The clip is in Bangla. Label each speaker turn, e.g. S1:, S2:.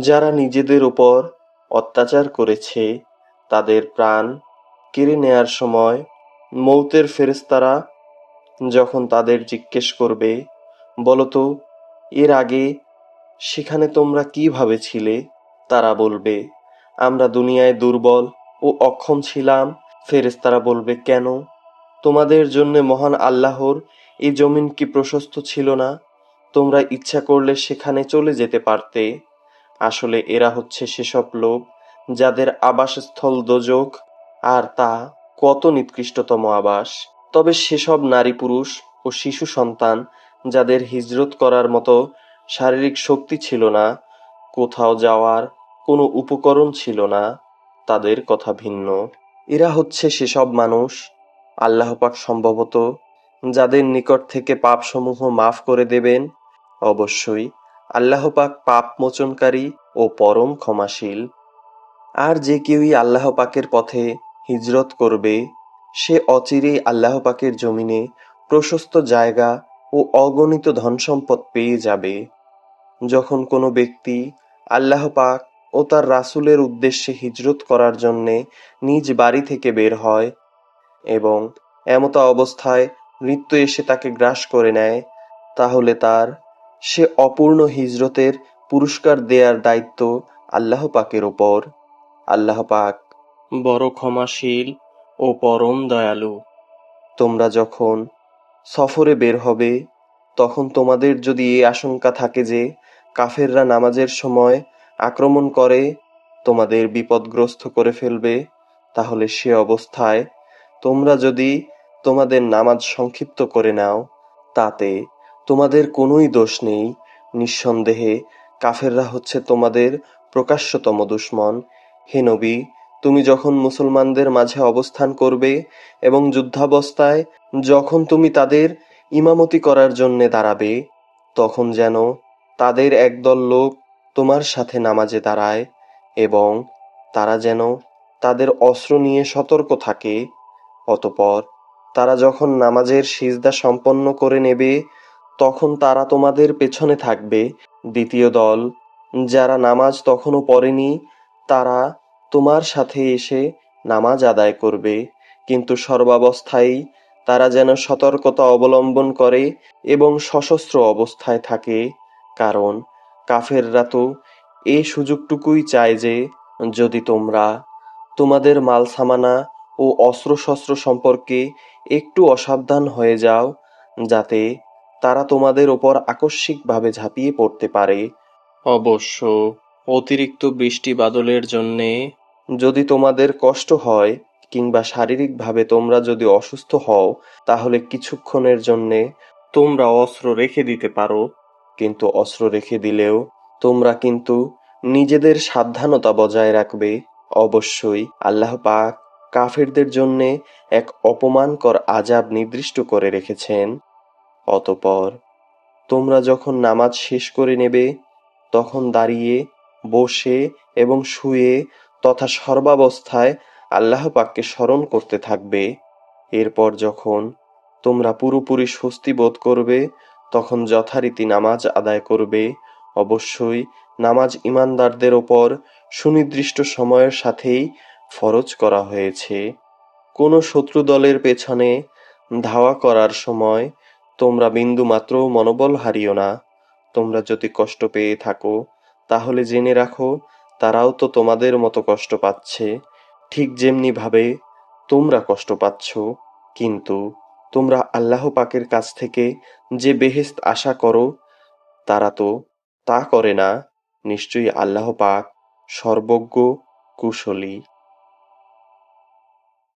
S1: যারা নিজেদের উপর অত্যাচার করেছে, তাদের প্রাণ কেড়ে নেয়ার সময় মৌতের ফেরেশতারা যখন তাদের জিজ্ঞেস করবে, বলতো, এর আগে সেখানে তোমরা কীভাবে ছিলে তারা বলবে, আমরা দুনিয়ায় দুর্বল ও অক্ষম ছিলাম। ফেরেশতারা বলবে, কেন? তোমাদের জন্য মহান আল্লাহর এই জমিন কি প্রশস্ত ছিল না? তোমরা ইচ্ছা করলে সেখানে চলে যেতে পারতে। আসলে এরা হচ্ছে সেসব লোক যাদের আবাসস্থল দোজক আর তা কত নিকৃষ্টতম আবাস। তবে সেসব নারী পুরুষ ও শিশু সন্তান যাদের হিজরত করার মতো শারীরিক শক্তি ছিল না, কোথাও যাওয়ার কোনো উপকরণ ছিল না, তাদের কথা ভিন্ন। এরা হচ্ছে সেসব মানুষ, আল্লাহ পাক সম্ভবত যাদের নিকট থেকে পাপসমূহ মাফ করে দেবেন। অবশ্যই আল্লাহ পাক পাপ মোচনকারী ও পরম ক্ষমাশীল। আর যে কেউই আল্লাহ পাকের পথে হিজরত করবে, সে অচিরেই আল্লাহ পাকের জমিনে প্রশস্ত জায়গা ও অগণিত ধনসম্পদ পেয়ে যাবে। যখন কোনো ব্যক্তি আল্লাহ পাক ও তার রাসূলের উদ্দেশ্যে হিজরত করার জন্যে নিজ বাড়ি থেকে বের হয় এবং এমতা অবস্থায় মৃত্যু এসে তাকে গ্রাস করে নেয়, তাহলে তার সে অপূর্ণ হিজরতের পুরস্কার দেয়ার দায়িত্ব আল্লাহ পাকের ওপর। আল্লাহ পাক বড় ক্ষমাশীল ও পরম দয়ালু। তোমরা যখন সফরে বের হবে, তখন তোমাদের যদি এই আশঙ্কা থাকে যে কাফেররা নামাজের সময় আক্রমণ করে, তোমাদের বিপদগ্রস্ত করে ফেলবে, তাহলে সে অবস্থায় তোমরা যদি তোমাদের নামাজ সংক্ষিপ্ত করে নাও, তাতে তোমাদের কোনোই দোষ নেই, নিঃসন্দেহে। কাফেররা হচ্ছে তোমাদের প্রকাশ্যতম দুশ্মন। হে নবী, তুমি যখন মুসলমানদের মাঝে অবস্থান করবে এবং যুদ্ধাবস্থায় যখন তুমি তাদের ইমামতি করার জন্যে দাঁড়াবে, তখন যেন তাদের একদল লোক তোমার সাথে নামাজে দাঁড়ায় এবং তারা যেন তাদের অস্ত্র নিয়ে সতর্ক থাকে। অতপর তারা যখন নামাজের সিজদা সম্পন্ন করে নেবে তখন তারা তোমাদের পেছনে থাকবে। দ্বিতীয় দল, যারা নামাজ তখনও পড়েনি, তারা তোমার সাথে এসে নামাজ আদায় করবে। কিন্তু সর্বাবস্থায় তারা যেন সতর্কতা অবলম্বন করে এবং সশস্ত্র অবস্থায় থাকে। কারণ কাফেররা তো এই সুযোগটুকুই চায় যে, যদি তোমরা তোমাদের মাল সামানা ও অস্ত্রশস্ত্র সম্পর্কে একটু অসাবধান হয়ে যাও, যাতে তারা তোমাদের ওপর আকস্মিকভাবে ঝাঁপিয়ে পড়তে পারে। অবশ্য অতিরিক্ত বৃষ্টি বাদলের জন্যে। যদি তোমাদের কষ্ট হয় কিংবা শারীরিকভাবে তোমরা যদি অসুস্থ হও তাহলে কিছুক্ষণের জন্যে তোমরা অস্ত্র রেখে দিতে পারো। কিন্তু অস্ত্র রেখে দিলেও তোমরা কিন্তু নিজেদের সাবধানতা বজায় রাখবে। অবশ্যই আল্লাহ পাক কাফেরদের জন্যে এক অপমানকর আজাব নির্দিষ্ট করে রেখেছেন। অতপর তোমরা যখন নামাজ শেষ করে নেবে, তখন দাঁড়িয়ে, বসে এবং শুয়ে তথা সর্বাবস্থায় আল্লাহ পাককে স্মরণ করতে থাকবে। এরপর যখন তোমরা পুরোপুরি স্বস্তি বোধ করবে, তখন যথারীতি নামাজ আদায় করবে। অবশ্যই নামাজ ইমানদারদের ওপর সুনির্দিষ্ট সময়ের সাথেই ফরজ করা হয়েছে। কোনো শত্রু দলের পেছনে ধাওয়া করার সময় তোমরা বিন্দুমাত্র মনোবল হারিও না। তোমরা যদি কষ্ট পেয়ে থাকো, তাহলে জেনে রাখো, তারাও তো তোমাদের মতো কষ্ট পাচ্ছে। ঠিক যেমনি ভাবে তোমরা কষ্ট পাচ্ছ, কিন্তু তোমরা আল্লাহ পাকের কাছ থেকে যে বেহেস্ত আশা করো, তারা তো তা করে না। নিশ্চয়ই আল্লাহ পাক সর্বজ্ঞ, কুশলী।